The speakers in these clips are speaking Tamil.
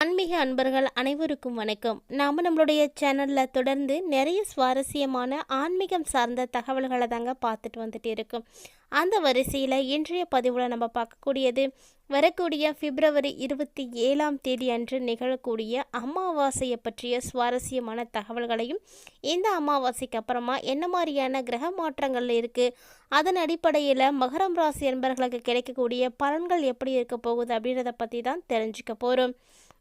ஆன்மீக அன்பர்கள் அனைவருக்கும் வணக்கம். நாம் நம்மளுடைய சேனலில் தொடர்ந்து நிறைய சுவாரஸ்யமான ஆன்மீகம் சார்ந்த தகவல்களை தாங்க பார்த்துட்டு வந்துட்டு இருக்கோம். அந்த வரிசையில் இன்றைய பதிவில் நம்ம பார்க்கக்கூடியது வரக்கூடிய பிப்ரவரி இருபத்தி ஏழாம் தேதி அன்று நிகழக்கூடிய அமாவாசையை பற்றிய சுவாரஸ்யமான தகவல்களையும் இந்த அமாவாசைக்கு அப்புறமா என்ன மாதிரியான கிரக மாற்றங்கள் இருக்குது அதன் அடிப்படையில் மகரம் ராசி என்பர்களுக்கு கிடைக்கக்கூடிய பலன்கள் எப்படி இருக்க போகுது அப்படின்றத பற்றி தான் தெரிஞ்சுக்க போகிறோம்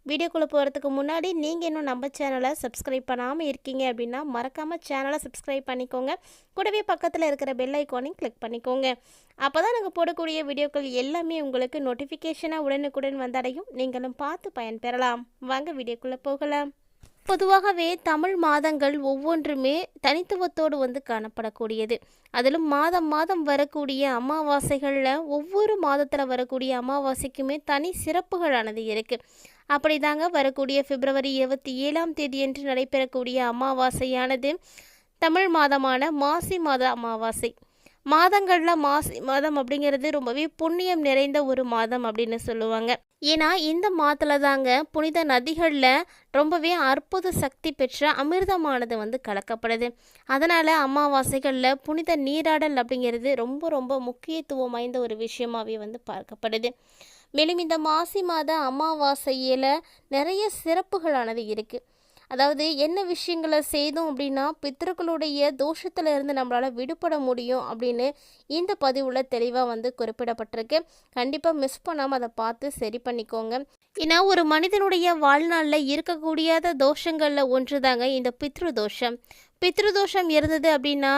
வீடியோக்குள்ளே போகிறதுக்கு முன்னாடி நீங்கள் இன்னும் நம்ம சேனலை சப்ஸ்கிரைப் பண்ணாமல் இருக்கீங்க அப்படின்னா மறக்காமல் சேனலை சப்ஸ்கிரைப் பண்ணிக்கோங்க. கூடவே பக்கத்தில் இருக்கிற பெல் ஐக்கானையும் கிளிக் பண்ணிக்கோங்க. அப்போ தான் நாங்கள் போடக்கூடிய வீடியோக்கள் எல்லாமே உங்களுக்கு நோட்டிஃபிகேஷனாக உடனுக்குடன் வந்தடையும். நீங்களும் பார்த்து பயன்பெறலாம் வாங்க வீடியோக்குள்ளே போகலாம். பொதுவாகவே தமிழ் மாதங்கள் ஒவ்வொன்றுமே தனித்துவத்தோடு வந்து காணப்படக்கூடியது. அதிலும் மாதம் மாதம் வரக்கூடிய அமாவாசைகளில் ஒவ்வொரு மாதத்தில் வரக்கூடிய அமாவாசைக்குமே தனி சிறப்புகளானது இருக்குது அப்படிதாங்க வரக்கூடிய பிப்ரவரி இருபத்தி ஏழாம் தேதியன்று நடைபெறக்கூடிய அமாவாசையானது தமிழ் மாதமான மாசி மாத அமாவாசை. மாதங்களில் மாசி மாதம் அப்படிங்கிறது ரொம்பவே புண்ணியம் நிறைந்த ஒரு மாதம் அப்படின்னு சொல்லுவாங்க. ஏன்னா இந்த மாதத்தில் தாங்க புனித நதிகளில் ரொம்பவே அற்புத சக்தி பெற்ற அமிர்தமானது வந்து கலக்கப்படுது. அதனால் அமாவாசைகளில் புனித நீராடல் அப்படிங்கிறது ரொம்ப ரொம்ப முக்கியத்துவம் வாய்ந்த ஒரு விஷயமாகவே வந்து பார்க்கப்படுது. மேலும் இந்த மாசி மாத அமாவாசையில் நிறைய சிறப்புகளானது இருக்குது அதாவது என்ன விஷயங்களை செய்தோம் அப்படின்னா பித்தர்களுடைய தோஷத்தில் இருந்து நம்மளால் விடுபட முடியும் அப்படின்னு இந்த பதிவில் தெளிவாக வந்து குறிப்பிடப்பட்டிருக்கு. கண்டிப்பாக மிஸ் பண்ணாமல் அதை பார்த்து சரி பண்ணிக்கோங்க. ஏன்னா ஒரு மனிதனுடைய வாழ்நாளில் இருக்கக்கூடியாத தோஷங்களில் ஒன்று தாங்க இந்த பித்ரு தோஷம். பித்ரு தோஷம் இருந்தது அப்படின்னா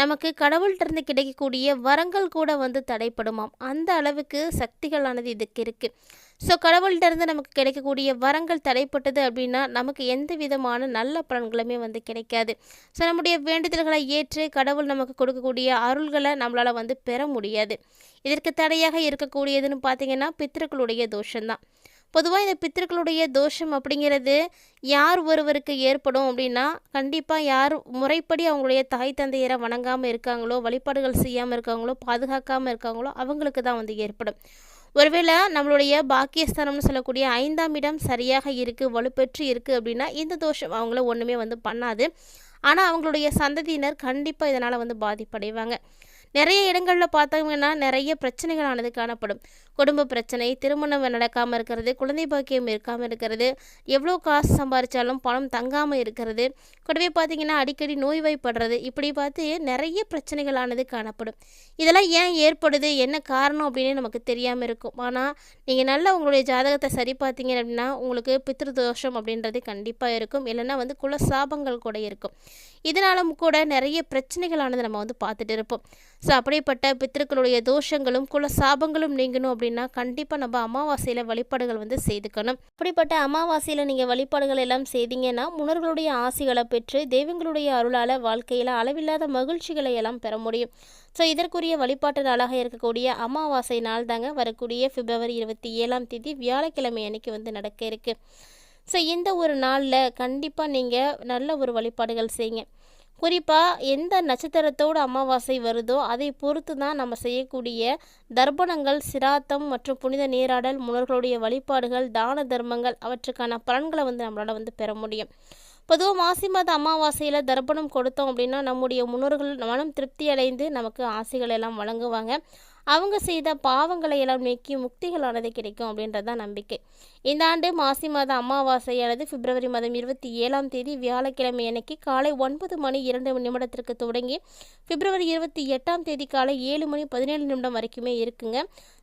நமக்கு கடவுள்கிட்டருந்து கிடைக்கக்கூடிய வரங்கள் கூட வந்து தடைப்படுமாம். அந்த அளவுக்கு சக்திகளானது இதுக்கு இருக்குது ஸோ கடவுள்கிட்டருந்து நமக்கு கிடைக்கக்கூடிய வரங்கள் தடைப்பட்டது அப்படின்னா நமக்கு எந்த விதமான நல்ல பலன்களுமே வந்து கிடைக்காது. ஸோ நம்முடைய வேண்டுதல்களை ஏற்று கடவுள் நமக்கு கொடுக்கக்கூடிய அருள்களை நம்மளால் வந்து பெற முடியாது. இதற்கு தடையாக இருக்கக்கூடியதுன்னு பார்த்தீங்கன்னா பித்திருக்களுடைய தோஷம்தான். பொதுவாக இந்த பித்திருக்களுடைய தோஷம் அப்படிங்கிறது யார் ஒருவருக்கு ஏற்படும் அப்படின்னா கண்டிப்பாக யார் முறைப்படி அவங்களுடைய தாய் தந்தையரை வணங்காமல் இருக்காங்களோ வழிபாடுகள் செய்யாமல் இருக்காங்களோ பாதுகாக்காமல் இருக்காங்களோ அவங்களுக்கு தான் வந்து ஏற்படும். ஒருவேளை நம்மளுடைய பாக்கியஸ்தானம்னு சொல்லக்கூடிய ஐந்தாம் இடம் சரியாக இருக்குது வலுப்பெற்று இருக்குது அப்படின்னா இந்த தோஷம் அவங்கள ஒன்றுமே வந்து பண்ணாது. ஆனால் அவங்களுடைய சந்ததியினர் கண்டிப்பாக இதனால் வந்து பாதிப்படைவாங்க. நிறைய இடங்களில் பார்த்தோம்னா நிறைய பிரச்சனைகளானது காணப்படும். குடும்ப பிரச்சனை திருமணம் நடக்காமல் இருக்கிறது குழந்தை பாக்கியம் இருக்காமல் இருக்கிறது எவ்வளோ காசு சம்பாதிச்சாலும் பணம் தங்காமல் இருக்கிறது. கூடவே பார்த்தீங்கன்னா அடிக்கடி நோய்வாய்ப்படுறது. இப்படி பார்த்து நிறைய பிரச்சனைகளானது காணப்படும். இதெல்லாம் ஏன் ஏற்படுது? என்ன காரணம் அப்படின்னு நமக்கு தெரியாமல் இருக்கும். ஆனால் நீங்கள் நல்லா உங்களுடைய ஜாதகத்தை சரி பார்த்தீங்க அப்படின்னா உங்களுக்கு பித்ரு தோஷம் அப்படின்றது கண்டிப்பாக இருக்கும். இல்லைன்னா வந்து குல சாபங்கள் கூட இருக்கும். இதனாலும் கூட நிறைய பிரச்சனைகளானது நம்ம வந்து பார்த்துட்டு இருப்போம். ஸோ அப்படிப்பட்ட பித்திருக்களுடைய தோஷங்களும் குல சாபங்களும் நீங்கணும் அப்படின்னு கண்டிப்பாக நம்ம அமாவாசையில் வழிபாடுகள் வந்து செய்துக்கணும். அப்படிப்பட்ட அமாவாசையில் நீங்கள் வழிபாடுகள் எல்லாம் செய்தீங்கன்னா முன்னர்களுடைய ஆசைகளை பெற்று தெய்வங்களுடைய அருளால் வாழ்க்கையில் அளவில்லாத மகிழ்ச்சிகளை எல்லாம் பெற முடியும். ஸோ இதற்குரிய வழிபாட்டு நாளாக இருக்கக்கூடிய அமாவாசை நாள் தாங்க வரக்கூடிய பிப்ரவரி இருபத்தி ஏழாம் தேதி வியாழக்கிழமை அன்னைக்கு வந்து நடக்க இருக்குது ஸோ இந்த ஒரு நாளில் கண்டிப்பாக நீங்கள் நல்ல ஒரு வழிபாடுகள் செய்யுங்க. குறிப்பாக எந்த நட்சத்திரத்தோட அமாவாசை வருதோ அதை பொறுத்து தான் நம்ம செய்யக்கூடிய தர்ப்பணங்கள் சிராத்தம் மற்றும் புனித நீராடல் முன்னோர்களுடைய வழிபாடுகள் தான தர்மங்கள் அவற்றுக்கான பலன்களை வந்து நம்மளால் வந்து பெற முடியும். பொதுவாக மாசி மாத அமாவாசையில் தர்ப்பணம் கொடுத்தோம் அப்படின்னா நம்முடைய முன்னோர்கள் மனம் திருப்தி அடைந்து நமக்கு ஆசைகள் எல்லாம் வழங்குவாங்க. அவங்க செய்த பாவங்களை எல்லாம் நீக்கி முக்திகளானது கிடைக்கும் அப்படின்றது தான் நம்பிக்கை. இந்த ஆண்டு மாசி மாத அல்லது பிப்ரவரி மாதம் இருபத்தி ஏழாம் தேதி வியாழக்கிழமை அன்னைக்கு காலை ஒன்பது மணி இரண்டு நிமிடத்திற்கு தொடங்கி பிப்ரவரி இருபத்தி எட்டாம் தேதி காலை ஏழு மணி பதினேழு நிமிடம் வரைக்குமே இருக்குங்க.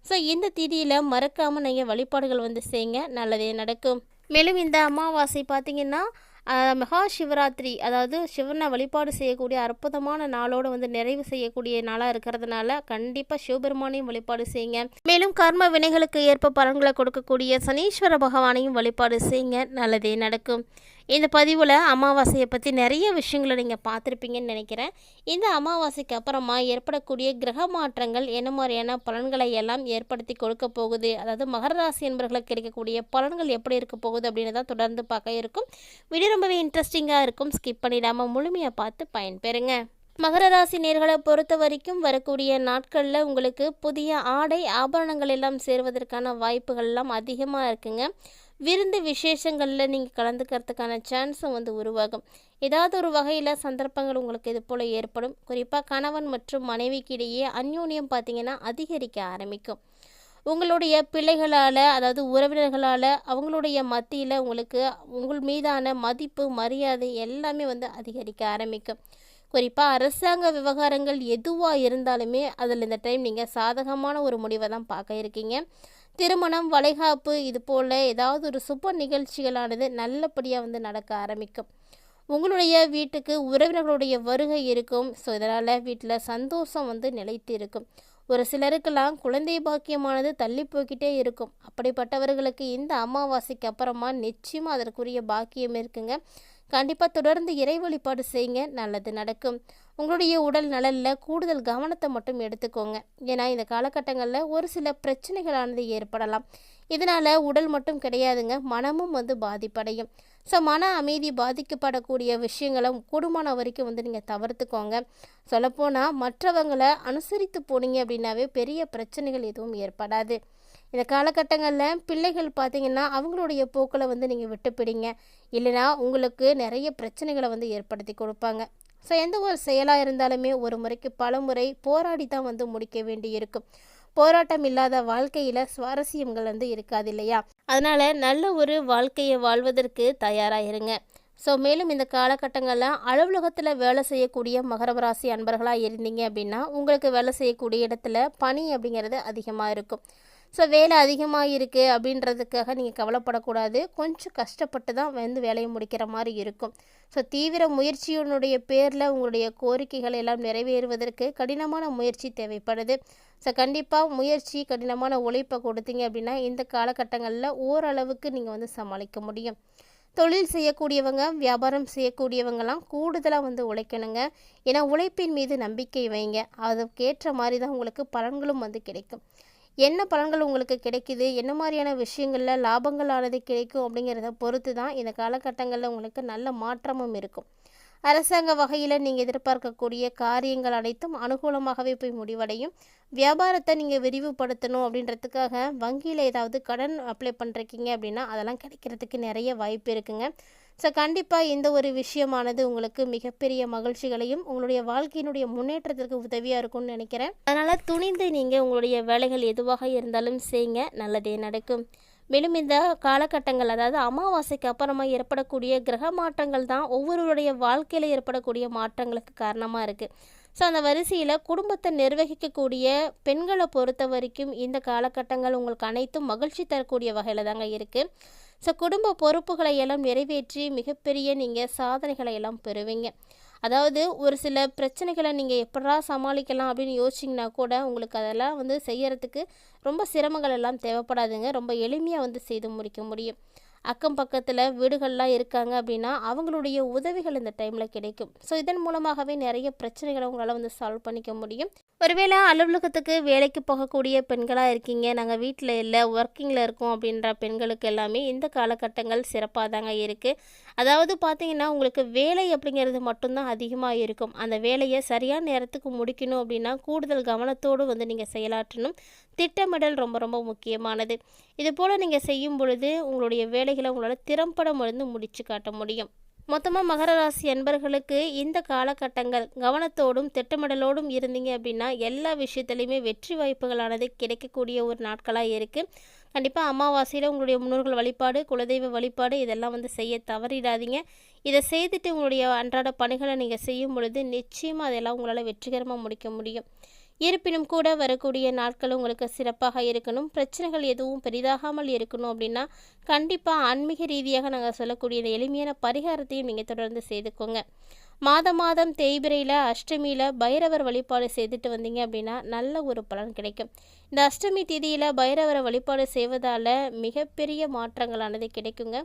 ஸோ இந்த தேதியில் மறக்காமல் நீங்கள் வழிபாடுகள் வந்து செய்யுங்க நல்லதே நடக்கும். மேலும் இந்த அமாவாசை பார்த்திங்கன்னா மகா சிவராத்திரி அதாவது சிவனை வழிபாடு செய்யக்கூடிய அற்புதமான நாளோடு வந்து நிறைவு செய்யக்கூடிய நாளாக இருக்கிறதுனால கண்டிப்பாக சிவபெருமானையும் வழிபாடு செய்யுங்க. மேலும் கர்ம வினைகளுக்கு ஏற்ப பலன்களை கொடுக்கக்கூடிய சனீஸ்வர பகவானையும் வழிபாடு செய்யுங்க. நல்லதே நடக்கும். இந்த பதிவில் அமாவாசையை பற்றி நிறைய விஷயங்களை நீங்கள் பார்த்துருப்பீங்கன்னு நினைக்கிறேன். இந்த அமாவாசைக்கு அப்புறமா ஏற்படக்கூடிய கிரக மாற்றங்கள் என்ன மாதிரியான பலன்களை எல்லாம் ஏற்படுத்தி கொடுக்க போகுது? அதாவது மகர ராசி என்பவர்களுக்கு கிடைக்கக்கூடிய பலன்கள் எப்படி இருக்க போகுது அப்படின்னு தான் தொடர்ந்து பார்க்க இருக்கும். வீடியோ ரொம்பவே இன்ட்ரெஸ்டிங்காக இருக்கும். ஸ்கிப் பண்ணிடாமல் முழுமையாக பார்த்து பயன்பெறுங்க. மகர ராசி நேர்களை பொறுத்த வரைக்கும் வரக்கூடிய நாட்களில் உங்களுக்கு புதிய ஆடை ஆபரணங்கள் எல்லாம் சேருவதற்கான வாய்ப்புகள் எல்லாம் அதிகமாக இருக்குங்க. விருந்து விசேஷங்களில் நீங்கள் கலந்துக்கிறதுக்கான சான்ஸும் வந்து உருவாகும். ஏதாவது ஒரு வகையில் சந்தர்ப்பங்கள் உங்களுக்கு இது போல் ஏற்படும். குறிப்பாக கணவன் மற்றும் மனைவிக்கு இடையே அந்யோன்யம் பார்த்திங்கன்னா அதிகரிக்க ஆரம்பிக்கும். உங்களுடைய பிள்ளைகளால் அதாவது உறவினர்களால் அவங்களுடைய மத்தியில் உங்களுக்கு உங்கள் மீதான மதிப்பு மரியாதை எல்லாமே வந்து அதிகரிக்க ஆரம்பிக்கும். குறிப்பாக அரசாங்க விவகாரங்கள் எதுவாக இருந்தாலுமே அதில் இந்த டைம் நீங்கள் சாதகமான ஒரு முடிவை தான் பார்க்க இருக்கீங்க. திருமணம் வளைகாப்பு இது போல் ஏதாவது ஒரு சுப நிகழ்ச்சிகளானது நல்லபடியாக வந்து நடக்க ஆரம்பிக்கும். உங்களுடைய வீட்டுக்கு உறவினர்களுடைய வருகை இருக்கும். ஸோ இதனால் வீட்டில் சந்தோஷம் வந்து நிலைத்து இருக்கும். ஒரு சிலருக்கெல்லாம் குழந்தை பாக்கியமானது தள்ளி போய்கிட்டே இருக்கும். அப்படிப்பட்டவர்களுக்கு இந்த அமாவாசைக்கு அப்புறமா நிச்சயமாக அதற்குரிய பாக்கியம் இருக்குங்க. கண்டிப்பாக தொடர்ந்து இறை வழிபாடு செய்யுங்க நல்லது நடக்கும். உங்களுடைய உடல் நலனில் கூடுதல் கவனத்தை மட்டும் எடுத்துக்கோங்க. ஏன்னா இந்த காலகட்டங்களில் ஒரு சில பிரச்சனைகளானது ஏற்படலாம். இதனால் உடல் மட்டும் கிடையாதுங்க மனமும் வந்து பாதிப்படையும். ஸோ மன அமைதி பாதிக்கப்படக்கூடிய விஷயங்களை கூடுமான வரைக்கும் வந்து நீங்கள் தவிர்த்துக்கோங்க. சொல்லப்போனால் மற்றவங்களை அனுசரித்து போனீங்க அப்படின்னாவே பெரிய பிரச்சனைகள் எதுவும் ஏற்படாது. இந்த காலகட்டங்களில் பிள்ளைகள் பார்த்திங்கன்னா அவங்களுடைய போக்களை வந்து நீங்கள் விட்டுப்பிடிங்க. இல்லைனா உங்களுக்கு நிறைய பிரச்சனைகளை வந்து ஏற்படுத்தி கொடுப்பாங்க. ஸோ எந்த ஒரு செயலாக இருந்தாலுமே ஒரு முறைக்கு பல முறை போராடி தான் வந்து முடிக்க வேண்டி இருக்கும் போராட்டம் இல்லாத வாழ்க்கையில் சுவாரஸ்யங்கள் வந்து இருக்காது இல்லையா? அதனால் நல்ல ஒரு வாழ்க்கையை வாழ்வதற்கு தயாராக இருங்க. ஸோ மேலும் இந்த காலகட்டங்களில் அலுவலகத்தில் வேலை செய்யக்கூடிய மகரவராசி அன்பர்களாக இருந்தீங்க அப்படின்னா உங்களுக்கு வேலை செய்யக்கூடிய இடத்துல பணி அப்படிங்கிறது அதிகமாக இருக்கும். ஸோ வேலை அதிகமாக இருக்குது அப்படின்றதுக்காக நீங்கள் கவலைப்படக்கூடாது. கொஞ்சம் கஷ்டப்பட்டு தான் வந்து வேலையை முடிக்கிற மாதிரி இருக்கும். ஸோ தீவிர முயற்சியினுடைய பேரில் உங்களுடைய கோரிக்கைகள் எல்லாம் நிறைவேறுவதற்கு கடினமான முயற்சி தேவைப்படுது. ஸோ கண்டிப்பாக முயற்சி கடினமான உழைப்பை கொடுத்தீங்க அப்படின்னா இந்த காலகட்டங்களில் ஓரளவுக்கு நீங்கள் வந்து சமாளிக்க முடியும். தொழில் செய்யக்கூடியவங்க வியாபாரம் செய்யக்கூடியவங்கலாம் கூடுதலாக வந்து உழைக்கணுங்க. ஏன்னா உழைப்பின் மீது நம்பிக்கை வைங்க. அதுக்கேற்ற மாதிரி தான் உங்களுக்கு பலன்களும் வந்து கிடைக்கும். என்ன பலன்கள் உங்களுக்கு கிடைக்குது? என்ன மாதிரியான விஷயங்களில் லாபங்களானது கிடைக்கும்? அப்படிங்கிறத பொறுத்து தான் இந்த காலகட்டங்களில் உங்களுக்கு நல்ல மாற்றமும் இருக்கும். அரசாங்க வகையில் நீங்கள் எதிர்பார்க்கக்கூடிய காரியங்கள் அனைத்தும் அனுகூலமாகவே போய் முடிவடையும். வியாபாரத்தை நீங்கள் விரிவுபடுத்தணும் அப்படின்றதுக்காக வங்கியில் ஏதாவது கடன் அப்ளை பண்ணுறீங்க அப்படின்னா அதெல்லாம் கிடைக்கிறதுக்கு நிறைய வாய்ப்பு இருக்குங்க. ஸோ கண்டிப்பாக இந்த ஒரு விஷயமானது உங்களுக்கு மிகப்பெரிய மகிழ்ச்சிகளையும் உங்களுடைய வாழ்க்கையினுடைய முன்னேற்றத்திற்கு உதவியாக இருக்கும்னு நினைக்கிறேன். அதனால் துணிந்து நீங்கள் உங்களுடைய வேலைகள் எதுவாக இருந்தாலும் செய்யுங்க நல்லதே நடக்கும். மேலும் இந்த காலகட்டங்கள் அதாவது அமாவாசைக்கு அப்புறமா ஏற்படக்கூடிய கிரக மாற்றங்கள் தான் ஒவ்வொருவருடைய வாழ்க்கையில் ஏற்படக்கூடிய மாற்றங்களுக்கு காரணமாக இருக்குது ஸோ அந்த வரிசையில் குடும்பத்தை நிர்வகிக்கக்கூடிய பெண்களை பொறுத்த வரைக்கும் இந்த காலகட்டங்கள் உங்களுக்கு அனைத்தும் மகிழ்ச்சி தரக்கூடிய வகையில் தாங்க இருக்குது ஸோ குடும்ப பொறுப்புகளை எல்லாம் நிறைவேற்றி மிகப்பெரிய நீங்கள் சாதனைகளை எல்லாம் பெறுவீங்க. அதாவது ஒரு சில பிரச்சனைகளை நீங்கள் எப்படா சமாளிக்கலாம் அப்படின்னு யோசிச்சிங்கன்னா கூட உங்களுக்கு அதெல்லாம் வந்து செய்யறதுக்கு ரொம்ப சிரமங்கள் எல்லாம் தேவைப்படாதுங்க. ரொம்ப எளிமையாக வந்து செய்து முடிக்க முடியும். அக்கம் பக்கத்தில் வீடுகள்லாம் இருக்காங்க அப்படின்னா அவங்களுடைய உதவிகள் இந்த டைமில் கிடைக்கும். ஸோ இதன் மூலமாகவே நிறைய பிரச்சனைகளை உங்களால் வந்து சால்வ் பண்ணிக்க முடியும். ஒருவேளை அலுவலகத்துக்கு வேலைக்கு போகக்கூடிய பெண்களாக இருக்கீங்க. நாங்கள் வீட்டில் இல்லை ஒர்க்கிங்கில் இருக்கோம் அப்படின்ற பெண்களுக்கு எல்லாமே இந்த காலகட்டங்கள் சிறப்பாக தாங்க இருக்குது அதாவது பார்த்தீங்கன்னா உங்களுக்கு வேலை அப்படிங்கிறது மட்டும்தான் அதிகமாக இருக்கும். அந்த வேலையை சரியான நேரத்துக்கு முடிக்கணும் அப்படின்னா கூடுதல் கவனத்தோடு வந்து நீங்கள் செயலாற்றணும். திட்டமிடல் ரொம்ப ரொம்ப முக்கியமானது. இது போல் நீங்கள் செய்யும் பொழுது உங்களுடைய வேலைகளை உங்களால் திறம்பட வந்து முடித்து காட்ட முடியும். மொத்தமாக மகர ராசி அன்பர்களுக்கு இந்த காலகட்டங்கள் கவனத்தோடும் திட்டமிடலோடும் இருந்தீங்க அப்படின்னா எல்லா விஷயத்துலையுமே வெற்றி வாய்ப்புகளானது கிடைக்கக்கூடிய ஒரு நாட்களாக இருக்குது கண்டிப்பாக அமாவாசையில் உங்களுடைய முன்னோர்கள் வழிபாடு குலதெய்வ வழிபாடு இதெல்லாம் வந்து செய்ய தவறிடாதீங்க. இதை செய்துட்டு உங்களுடைய அன்றாட பணிகளை நீங்கள் செய்யும் பொழுது நிச்சயமாக அதெல்லாம் உங்களால் வெற்றிகரமாக முடிக்க முடியும். இருப்பினும் கூட வரக்கூடிய நாட்கள் உங்களுக்கு சிறப்பாக இருக்கணும். பிரச்சனைகள் எதுவும் பெரிதாகாமல் இருக்கணும் அப்படின்னா கண்டிப்பாக ஆன்மீக ரீதியாக நாங்கள் சொல்லக்கூடிய இந்த எளிமையான பரிகாரத்தையும் நீங்கள் தொடர்ந்து செய்துக்கோங்க. மாத மாதம் தேய்பிரையில் அஷ்டமியில் பைரவர் வழிபாடு செய்துட்டு வந்தீங்க அப்படின்னா நல்ல ஒரு பலன் கிடைக்கும். இந்த அஷ்டமி திதியில் பைரவரை வழிபாடு செய்வதால் மிகப்பெரிய மாற்றங்களானது கிடைக்குங்க.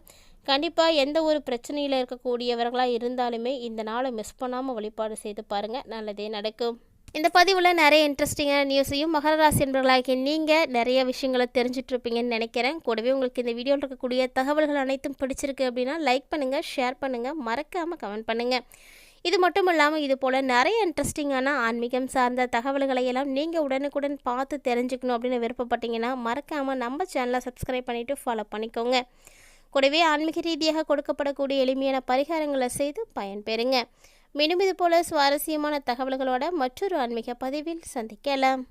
கண்டிப்பாக எந்த ஒரு பிரச்சனையில் இருக்கக்கூடியவர்களாக இருந்தாலுமே இந்த நாளை மிஸ் பண்ணாமல் வழிபாடு செய்து பாருங்கள் நல்லதே நடக்கும். இந்த பதிவில் நிறைய இன்ட்ரெஸ்டிங்கான நியூஸையும் மகர ராசி என்பவர்களாகிய நீங்கள் நிறைய விஷயங்களை தெரிஞ்சிட்ருப்பீங்கன்னு நினைக்கிறேன். கூடவே உங்களுக்கு இந்த வீடியோவில் இருக்கக்கூடிய தகவல்கள் அனைத்தும் பிடிச்சிருக்கு அப்படின்னா லைக் பண்ணுங்கள் ஷேர் பண்ணுங்கள் மறக்காமல் கமெண்ட் பண்ணுங்கள் இது மட்டும் இல்லாமல் இது போல் நிறைய இன்ட்ரெஸ்டிங்கான ஆன்மீகம் சார்ந்த தகவல்களை எல்லாம் நீங்கள் உடனுக்குடன் பார்த்து தெரிஞ்சுக்கணும் அப்படின்னு விருப்பப்பட்டீங்கன்னா மறக்காமல் நம்ம சேனலை சப்ஸ்கிரைப் பண்ணிவிட்டு ஃபாலோ பண்ணிக்கோங்க. கூடவே ஆன்மீக ரீதியாக கொடுக்கப்படக்கூடிய எளிமையான பரிகாரங்களை செய்து பயன்பெறுங்க. மீண்டும் இது போல சுவாரஸ்யமான தகவல்களோட மற்றொரு ஆன்மீக பதிவில் சந்திக்கலாம்.